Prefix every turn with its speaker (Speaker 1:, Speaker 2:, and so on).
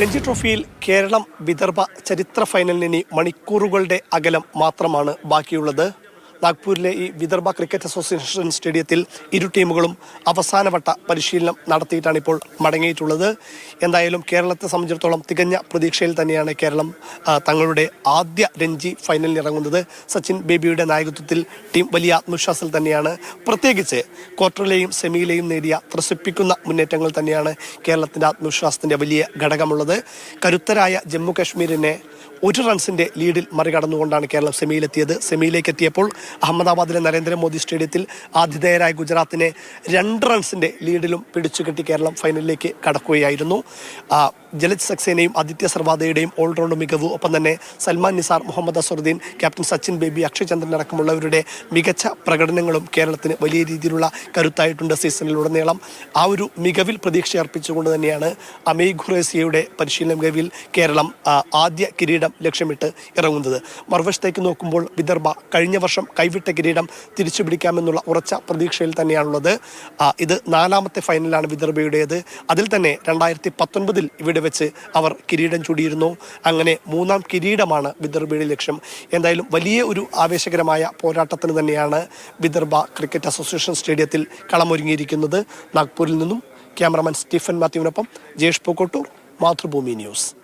Speaker 1: രഞ്ജി ട്രോഫിയിൽ കേരളം വിദർഭ ചരിത്ര ഫൈനലിന് മണിക്കൂറുകളുടെ അകലം മാത്രമാണ് ബാക്കിയുള്ളത്. നാഗ്പൂരിലെ ഈ വിദർഭ ക്രിക്കറ്റ് അസോസിയേഷൻ സ്റ്റേഡിയത്തിൽ ഇരു ടീമുകളും അവസാനവട്ട പരിശീലനം നടത്തിയിട്ടാണ് ഇപ്പോൾ മടങ്ങിയിട്ടുള്ളത്. എന്തായാലും കേരളത്തെ സംബന്ധിച്ചിടത്തോളം തികഞ്ഞ പ്രതീക്ഷയിൽ തന്നെയാണ് കേരളം തങ്ങളുടെ ആദ്യ രഞ്ജി ഫൈനലിൽ ഇറങ്ങുന്നത്. സച്ചിൻ ബേബിയുടെ നായകത്വത്തിൽ ടീം വലിയ ആത്മവിശ്വാസത്തിൽ തന്നെയാണ്. പ്രത്യേകിച്ച് ക്വാർട്ടറിലെയും സെമിയിലെയും നേടിയ ത്രസിപ്പിക്കുന്ന മുന്നേറ്റങ്ങൾ തന്നെയാണ് കേരളത്തിന്റെ ആത്മവിശ്വാസത്തിന്റെ വലിയ ഘടകമുള്ളത്. കരുത്തരായ ജമ്മു കാശ്മീരിനെ ഒരു റൺസിന്റെ ലീഡിൽ മറികടന്നുകൊണ്ടാണ് കേരളം സെമിയിലെത്തിയത്. സെമിയിലേക്ക് എത്തിയപ്പോൾ അഹമ്മദാബാദിലെ നരേന്ദ്രമോദി സ്റ്റേഡിയത്തിൽ ആതിഥേയരായ ഗുജറാത്തിനെ രണ്ട് റൺസിന്റെ ലീഡിലും പിടിച്ചുകെട്ടി കേരളം ഫൈനലിലേക്ക് കടക്കുകയായിരുന്നു. ജലജ് സക്സേനയും ആദിത്യ സർവാദയുടെയും ഓൾറൗണ്ട് മികവ്. ഒപ്പം തന്നെ സൽമാൻ നിസാർ മുഹമ്മദ് അസറുദ്ദീൻ ക്യാപ്റ്റൻ സച്ചിൻ ബേബി അക്ഷയ് ചന്ദ്രൻ അടക്കമുള്ളവരുടെ മികച്ച പ്രകടനങ്ങളും കേരളത്തിന് വലിയ രീതിയിലുള്ള കരുത്തായിട്ടുണ്ട് സീസണിലുടനീളം. ആ ഒരു മികവിൽ പ്രതീക്ഷ അർപ്പിച്ചുകൊണ്ട് തന്നെയാണ് അമേ ഖുറേസിയയുടെ പരിശീലന മികവിൽ കേരളം ആദ്യ കിരീടം ലക്ഷ്യമിട്ട് ഇറങ്ങുന്നത്. മറുവശത്തേക്ക് നോക്കുമ്പോൾ വിദർഭ കഴിഞ്ഞ വർഷം കൈവിട്ട കിരീടം തിരിച്ചു പിടിക്കാമെന്നുള്ള ഉറച്ച പ്രതീക്ഷയിൽ തന്നെയാണുള്ളത്. ഇത് നാലാമത്തെ ഫൈനലാണ് വിദർഭയുടേത്. അതിൽ തന്നെ രണ്ടായിരത്തി പത്തൊൻപതിൽ ഇവിടെ വെച്ച് അവർ കിരീടം ചൂടിയിരുന്നു. അങ്ങനെ മൂന്നാം കിരീടമാണ് വിദർഭയുടെ ലക്ഷ്യം. എന്തായാലും വലിയ ഒരു ആവേശകരമായ പോരാട്ടത്തിന് തന്നെയാണ് വിദർഭ ക്രിക്കറ്റ് അസോസിയേഷൻ സ്റ്റേഡിയത്തിൽ കളമൊരുങ്ങിയിരിക്കുന്നത്. നാഗ്പൂരിൽ നിന്നും ക്യാമറമാൻ സ്റ്റീഫൻ മാത്യുവിനൊപ്പം ജയേഷ് പൂക്കോട്ടൂർ മാതൃഭൂമി ന്യൂസ്.